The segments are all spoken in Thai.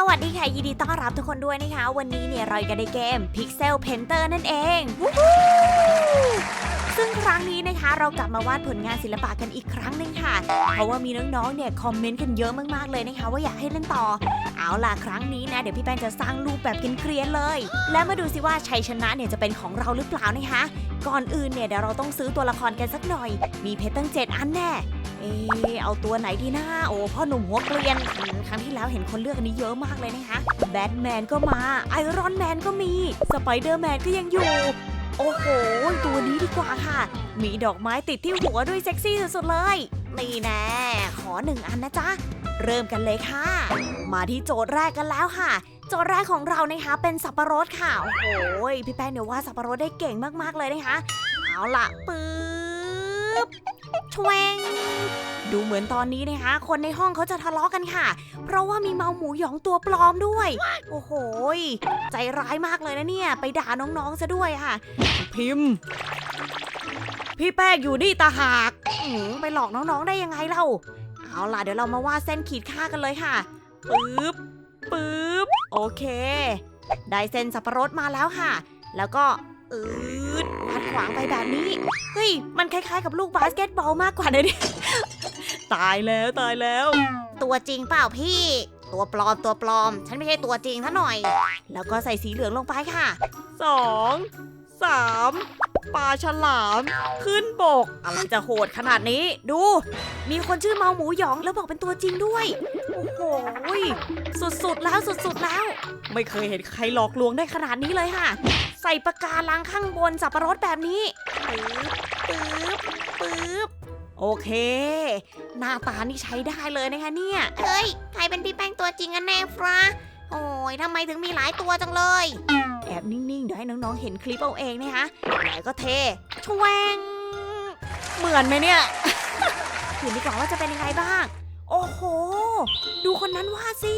สวัสดีค่ะ ยินดีต้อนรับทุกคนด้วยนะคะ วันนี้เนี่ยเราอยู่กันในเกม Pixel Painter นั่นเองซึ่งครั้งนี้นะคะเรากลับมาวาดผลงานศิลปะกันอีกครั้งหนึ่งค่ะ เพราะว่ามีน้องๆ เนี่ยคอมเมนต์กันเยอะมากๆเลยนะคะ ว่าอยากให้เล่นต่อ เอาล่ะครั้งนี้นะเดี๋ยวพี่แป้งจะสร้างรูปแบบกินเกรียนเลย และมาดูสิว่าชัยชนะเนี่ยจะเป็นของเราหรือเปล่านะคะ ก่อนอื่นเนี่ยเดี๋ยวเราต้องซื้อตัวละครกันสักหน่อย มีเพชรตั้งเจ็ดอันแน่ เอะเอาตัวไหนดีนะโอ้พ่อหนุ่มหัวเกรียน ครั้งที่แล้วเห็นคนเลือกอันนี้เยอะมากเลยนะคะแบทแมนก็มาไอรอนแมนก็มีสไปเดอร์แมนก็ยังอยู่ โอ้โห ตัวนี้ดีกว่าค่ะ มีดอกไม้ติดที่หัวด้วยเซ็กซี่สุดๆเลย นี่แน่ขอหนึ่งอันนะจ๊ะ เริ่มกันเลยค่ะ มาที่โจทย์แรกกันแล้วค่ะโจทย์แรกของเรานะคะเป็นสับปะรดค่ะ โอ้โหพี่แป้งเนี่ยว่าสับปะรดได้เก่งมากๆเลยนะคะ เอาละปึ๊บ ชวงดูเหมือนตอนนี้นะคะ คนในห้องเขาจะทะเลาะกันค่ะ เพราะว่ามีเมาหมูหยองตัวปลอมด้วย โอ้โหยใจร้ายมากเลยนะเนี่ย ไปด่าน้องๆซะด้วยค่ะ พิมพ์ พี่แป้งอยู่นี่ตาหากอื้อหือไปหลอกน้องๆได้ยังไงเล่า เอาล่ะเดี๋ยวเรามาวาดเส้นขีดค่ากันเลยค่ะ ปึ๊บ ปึ๊บ โอเค ได้เส้นสับปะรดมาแล้วค่ะ แล้วก็ อืด วาดขวางไปแบบนี้ เฮ้ย มันคล้ายๆกับลูกบาสเกตบอลมากกว่านะเนี่ย ตายแล้วตายแล้ว ตัวจริงเปล่าพี่ ตัวปลอมตัวปลอม ฉันไม่ใช่ตัวจริงซะหน่อย แล้วก็ใส่สีเหลืองลงไปค่ะสองสามปลาฉลาม ขึ้นบก อะไรจะโหดขนาดนี้ ดู มีคนชื่อเมาหมูหยองแล้วบอกเป็นตัวจริงด้วย โอ้โหยสุดๆแล้วสุดๆแล้ว ไม่เคยเห็นใครหลอกลวงได้ขนาดนี้เลยค่ะ ใส่ปากการังข้างบนสับปะรดแบบนี้ปึ๊บปึ๊บปึ๊บโอเค หน้าตานี่ใช้ได้เลยนะคะเนี่ยเฮ้ยใครเป็นพี่แป้งตัวจริงกันแน่ฟราโอ้ยทำไมถึงมีหลายตัวจังเลย แอบนิ่งๆ เดี๋ยวให้น้องๆ เห็นคลิปเอาเองนะคะไหนก็เทชวง เหมือนไหมเนี่ยเห็นดีกว่าว่าจะเป็นยังไงบ้าง โอ้โห ดูคนนั้นวาดสิ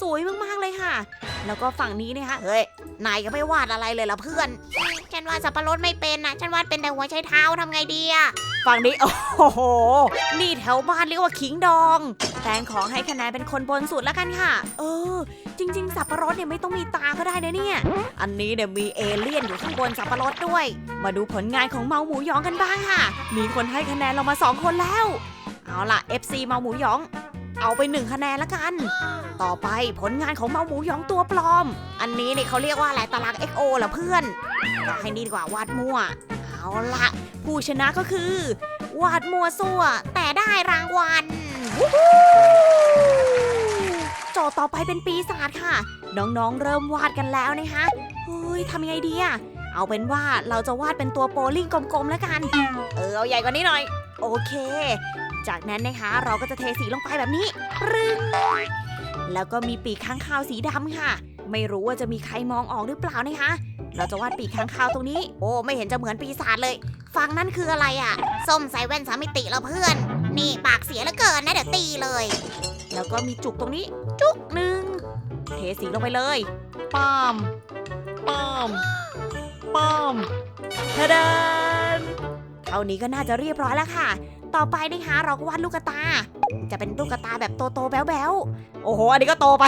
สวยมากๆเลยค่ะ แล้วก็ฝั่งนี้นะคะเฮ้ยนายก็ไม่วาดอะไรเลยล่ะเพื่อน ฉันวาดสับปะรดไม่เป็นนะฉันวาดเป็นแต่หัวใช้เท้าทำไงดีอะฝั่งนี้ โอ้โห นี่แถวบ้านเรียกว่าขิงดอง แตงขอให้คะแนนเป็นคนบนสุดแล้วกันค่ะ เออ จริง ๆ สับปะรดเนี่ยไม่ต้องมีตาก็ได้นะเนี่ย อันนี้เนี่ยมีเอเลี่ยนอยู่ข้างบนสับปะรดด้วย มาดูผลงานของเมาหมูหยองกันบ้างค่ะ มีคนให้คะแนนเรามาสองคนแล้ว เอาล่ะ FC เมาหมูหยอง เอาไปหนึ่งคะแนนละกัน ต่อไปผลงานของเมาหมูยองตัวปลอม อันนี้เนี่ยเขาเรียกว่าอะไรตาราง XO เหรอเพื่อนก็ให้นี่ดีกว่าวาดมั่ว เอาละผู้ชนะก็คือ วาดมั่วซั่ว แต่ได้รางวัลโจทย์ต่อไปเป็นปีศาจค่ะ น้องๆ เริ่มวาดกันแล้วนะคะเฮ้ยทำยังไงดีอะเอาเป็นว่าเราจะวาดเป็นตัวโปลิงกลมๆแล้วกัน เออเอาใหญ่กว่านี้หน่อย โอเค จากนั้นนะคะ เราก็จะเทสีลงไปแบบนี้รึงแล้วก็มีปีกค้างคาวสีดำค่ะ ไม่รู้ว่าจะมีใครมองออกหรือเปล่านะคะ เราจะวาดปีกค้างคาวตรงนี้ โอ้ ไม่เห็นจะเหมือนปีศาจเลยฟังนั่นคืออะไรอะ่ะ ส้มใส่แว่นสามิติแล้วเพื่อน นี่ปากเสียเหลือเกินนะเดี๋ยวตีเลย แล้วก็มีจุกตรงนี้ จุกหนึ่งเทสีลงไปเลยป้อมป้อมป้อมทะเดนเท่านี้ก็น่าจะเรียบร้อยแล้วค่ะ ต่อไปนะคะเราก็วาดลูกตา จะเป็นลูกตาแบบโตๆแบ๊วๆ โอ้โห อันนี้ก็โตไป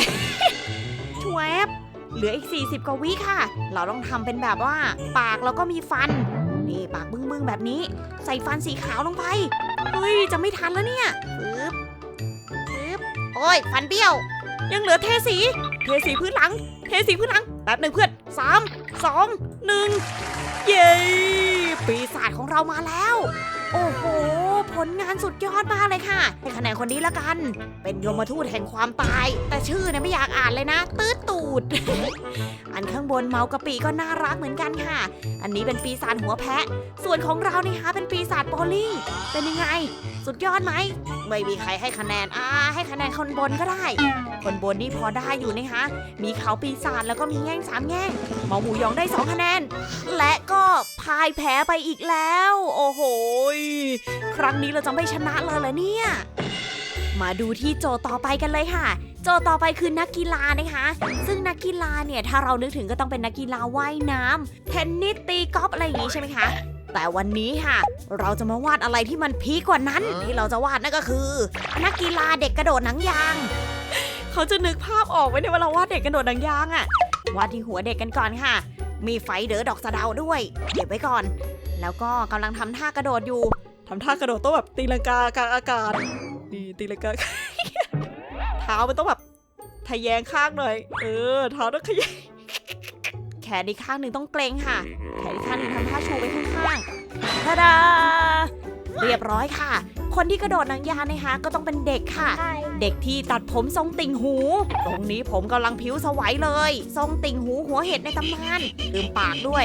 ชวบเหลืออีก 40 กว่าวิค่ะ เราต้องทำเป็นแบบว่า ปากแล้วก็มีฟัน นี่ปากบึ้งๆแบบนี้ ใส่ฟันสีขาวลงไป เฮ้ย จะไม่ทันแล้วเนี่ยปึ๊บปึ๊บโอ้ย ฟันเบี้ยว ยังเหลือเทสี เทสีพื้นหลัง เทสีพื้นหลังแป๊บหนึ่งเพื่อนสามสองหนึ่งเย้ ปีศาจของเรามาแล้ว โอ้โห ผลงานสุดยอดมากเลยค่ะให้คะแนนคนนี้ละกัน เป็นโยมทูตแห่งความตาย แต่ชื่อเนี่ยไม่อยากอ่านเลยนะ ตื้อตูด อันข้างบนเมากะปิก็น่ารักเหมือนกันค่ะ อันนี้เป็นปีศาจหัวแพะ ส่วนของเรานี่ฮะเป็นปีศาจโปลี่ เป็นยังไง สุดยอดไหม ไม่มีใครให้คะแนน อ่า ให้คะแนนคนบนก็ได้ คนบนนี่พอได้อยู่นะคะ มีเขาปีศาจแล้วก็มีแง่งสามแง่งหมอหมูยองได้สองคะแนน และก็พายแพ้ไปอีกแล้ว โอ้โห ครั้งนี้เราจะไม่ชนะเลยเหรอเนี่ย มาดูที่โจต่อไปกันเลยค่ะโจทย์ต่อไปคือนักกีฬานะคะ ซึ่งนักกีฬาเนี่ยถ้าเรานึกถึงก็ต้องเป็นนักกีฬาว่ายน้ำเทนนิสตีกอล์ฟอะไรอย่างนี้ใช่ไหมคะ แต่วันนี้ค่ะ เราจะมาวาดอะไรที่มันพีคกว่านั้น ที่เราจะวาดนั่นก็คือ นักกีฬาเด็กกระโดดหนังยางเเขาจะนึกภาพออกไว้ในเวลาวาดเด็กกระโดดหนังยางอะวาดที่หัวเด็กกันก่อนค่ะ มีไฟเด๋อดอกสะเดาด้วยเก็บไว้ก่อน แล้วก็กำลังทำท่ากระโดดอยู่ทำท่ากระโดดต้องแบบตีลังกากลางอากาศดีตีลังกาเท้ามันต้องแบบทะแยงข้างหน่อย เออเท้าต้องขยงแขนอีกข้างหนึ่งต้องเกรงค่ะ แขนอีกข้างหนึ่ง ทำท่าชูไปข้างๆทาดา เรียบร้อยค่ะ คนที่กระโดดหนังยางนะคะ ก็ต้องเป็นเด็กค่ะเด็กที่ตัดผมทรงติ่งหู ตรงนี้ผมกำลังผิวสวัยเลย ทรงติ่งหูหัวเห็ดในตำนานลืมปากด้วย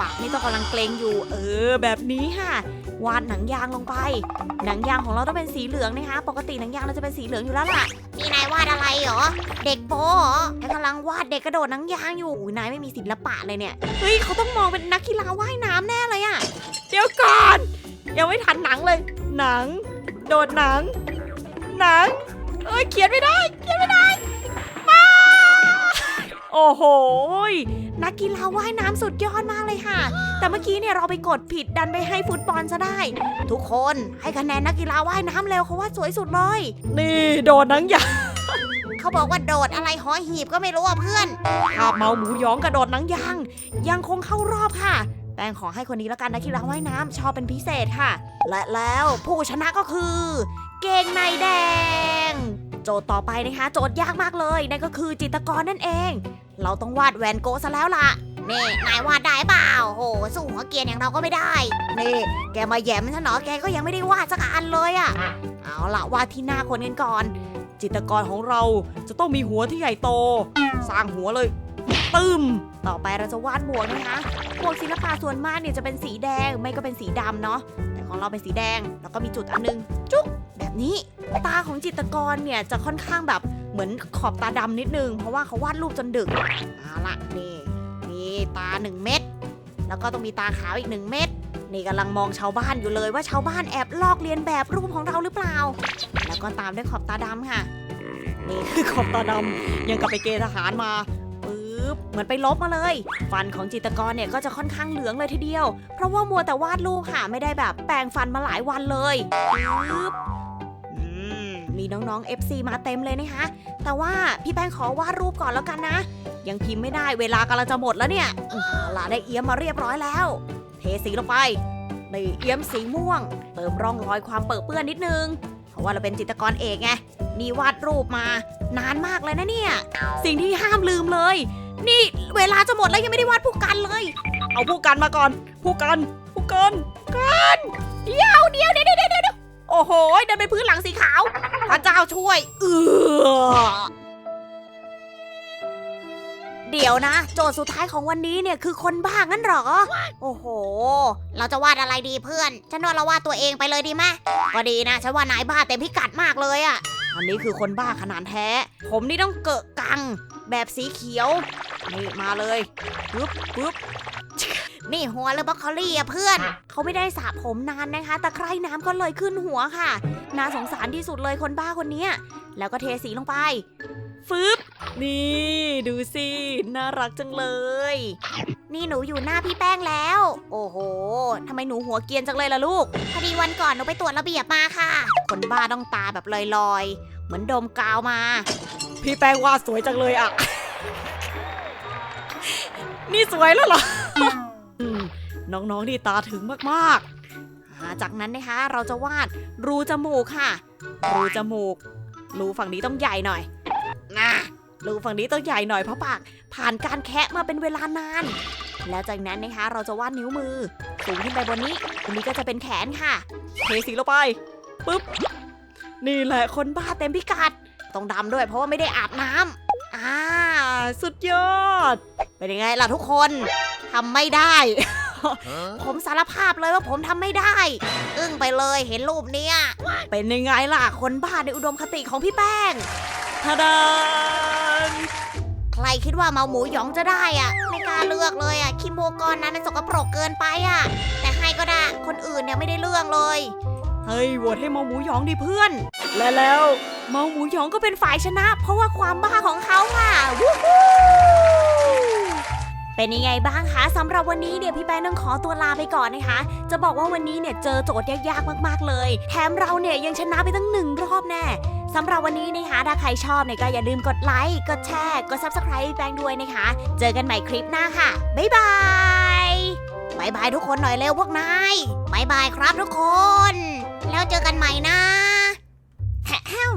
ปากนี่ต้องกำลังเกรงอยู่ เออ แบบนี้ค่ะวาดหนังยางลงไป หนังยางของเราต้องเป็นสีเหลืองนะคะ ปกติหนังยางเราจะเป็นสีเหลืองอยู่แล้วล่ะนี่นายวาดอะไรเหรอ เด็กโป้เหรอแกำลังวาดเด็กกระโดดหนังยางอยู่อุ๊ยนายไม่มีศิลปะเลยเนี่ย เฮ้ยเขาต้องมองเป็นนักกีฬาว่ายน้ำแน่เลยอะเดี๋ยวก่อนยังไม่ทันหนังเลย หนัง โดดหนัง หนัง เอ้ยเขียนไม่ได้เขียนไม่ได้มาโอ้โหยนักกีฬาว่ายน้ำสุดยอดมากเลยค่ะ แต่เมื่อกี้เนี่ยเราไปกดผิดดันไปให้ฟุตบอลซะได้ ทุกคนให้คะแนนนักกีฬาว่ายน้ำเร็วเขาว่าสวยสุดเลย นี่โดดหนังยางเขาบอกว่าโดดอะไรหอหีบก็ไม่รู้อะเพื่อนภาพเมาหมูหยองกระโดดหนังยางยังคงเข้ารอบค่ะแป้งขอให้คนนี้แล้วกันนักกีฬาว่ายน้ำชอบเป็นพิเศษค่ะ และแล้วผู้ชนะก็คือ เกงในแดง โจทย์ต่อไปนะคะ โจทย์ยากมากเลยนั่นก็คือจิตรกรนั่นเอง เราต้องวาดแวนโกะซะแล้วล่ะ นี่นายวาดได้เปล่าโหสู้หัวเกรียนอย่างเราก็ไม่ได้ นี่ แกมาแย้มฉันเหรอแกก็ยังไม่ได้วาดสักอันเลยอะเอาละวาดที่หน้าคนกันก่อน จิตรกรของเราจะต้องมีหัวที่ใหญ่โต สร้างหัวเลยตึมต่อไปเราจะวาดหมวกนะคะหมวกศิลปะส่วนมากเนี่ยจะเป็นสีแดงไม่ก็เป็นสีดำเนาะ ของเราเป็นสีแดง แล้วก็มีจุดอันนึง จุ๊กแบบนี้ ตาของจิตรกรเนี่ยจะค่อนข้างแบบเหมือนขอบตาดำนิดนึง เพราะว่าเขาวาดรูปจนดึกเอาละนี่มีตาหนึ่งเม็ดแล้วก็ต้องมีตาขาวอีกหนึ่งเม็ดนี่กำลังมองชาวบ้านอยู่เลยว่าชาวบ้านแอบลอกเลียนแบบรูปของเราหรือเปล่า แล้วก็ตามด้วยขอบตาดำค่ะ นี่คือขอบตาดำยังกลับไปเกณฑ์ทหารมา บเหมือนไปลบมาเลย ฟันของจิตรกรเนี่ยก็จะค่อนข้างเหลืองเลยทีเดียว เพราะว่ามัวแต่วาดรูปค่ะไม่ได้แบบแปรงฟันมาหลายวันเลยปึ๊บอืมมีน้องๆ FC มาเต็มเลยนะคะ แต่ว่าพี่แป้งขอวาดรูปก่อนแล้วกันนะ ยังพิมพ์ไม่ได้เวลากำลังจะหมดแล้วเนี่ยอืมเอาล่ะได้เอี้ยมมาเรียบร้อยแล้ว เทสีลงไปนี่เอี้ยมสีม่วง เติมร่องรอยความเปื้อะเปื้อนนิดนึง เพราะว่าเราเป็นจิตรกรเอกไง นี่วาดรูปมานานมากเลยนะเนี่ย สิ่งที่ห้ามลืมเลย นี่เวลาจะหมดแล้วยังไม่ได้วาดผู้กันเลย เอาผู้กันมาก่อน ผู้กัน ผู้กันกันเดี๋ยวเดี๋ยวเดี๋ยวเดี๋ยวเดี๋ยวโอ้โหเดินไปพื้นหลังสีขาวพระเจ้าช่วยเออเดี๋ยวนะ โจทย์สุดท้ายของวันนี้เนี่ยคือคนบ้างั้นเหรอ โอ้โห เราจะวาดอะไรดีเพื่อน ฉันว่าเราวาดตัวเองไปเลยดีไหมก็ดีนะ ฉันว่านายบ้าเต็มพิกัดมากเลยอะอันนี้คือคนบ้าขนาดแท้ ผมนี่ต้องเกอะกัง แบบสีเขียว นี่มาเลยปึ๊บปึ๊บนี่หัวเลยบล็อกโคลี่อะเพื่อน เขาไม่ได้สระผมนานนะคะ ตะไคร่น้ำก็เลยขึ้นหัวค่ะ น่าสงสารที่สุดเลยคนบ้าคนนี้แล้วก็เทสีลงไป ฟึบนี่ดูสิ น่ารักจังเลย นี่หนูอยู่หน้าพี่แป้งแล้ว โอ้โหทำไมหนูหัวเกียนจังเลยล่ะลูก พอดีวันก่อนหนูไปตรวจระเบียบมาค่ะ คนบ้าต้องตาแบบลอยๆ เหมือนดมกาวมา พี่แป้งว่าสวยจังเลยอะ นี่สวยแล้วเหรออืมน้องๆนี่ตาถึงมากๆอ่าจากนั้นนะคะ เราจะวาดรูจมูกค่ะ รูจมูก รูฝั่งนี้ต้องใหญ่หน่อยนะรูฝั่งนี้ต้องใหญ่หน่อยเพราะปาก ผ่านการแคะมาเป็นเวลานาน แล้วจากนั้นนะคะ เราจะวาดนิ้วมือสูงขึ้นไปบนนี้ตรงนี้ก็จะเป็นแขนค่ะเทสีลงไปปุ๊บ นี่แหละคนบ้าเต็มพิกัด ต้องดำด้วยเพราะว่าไม่ได้อาบน้ำอ่า สุดยอด เป็นยังไงล่ะทุกคนทำไม่ได้ ผมสารภาพเลยว่าผมทำไม่ได้ อึ้งไปเลยเห็นรูปเนี้ยเป็นยังไงล่ะคนบ้าในอุดมคติของพี่แป้งทาดานใครคิดว่าเมาหมูหยองจะได้อะไม่กล้าเลือกเลยอะคิโมกรนั้นมันสกปรกเกินไปอะแต่ให้ก็ได้คนอื่นเนี่ยไม่ได้เรื่องเลยเฮ้ยโหวตให้เมาหมูหยองดิเพื่อน และแล้วเมาหมูหยองก็เป็นฝ่ายชนะ เพราะว่าความบ้าของเขาค่ะวู้ฮู้ เป็นยังไงบ้างคะสำหรับวันนี้เนี่ยพี่แป้งต้องขอตัวลาไปก่อนนะคะ จะบอกว่าวันนี้เนี่ยเจอโจทย์ยากๆมากๆเลย แถมเราเนี่ยยังชนะไปตั้งหนึ่งรอบแน่สำหรับวันนี้นะคะถ้าใครชอบเนี่ยก็อย่าลืมกดไลค์กดแชร์กด subscribe แป้งด้วยนะคะ เจอกันใหม่คลิปหน้าค่ะบ๊ายบายบายบายทุกคนหน่อยเร็วพวกนายบายบายครับทุกคน แล้วเจอกันใหม่นะแฮม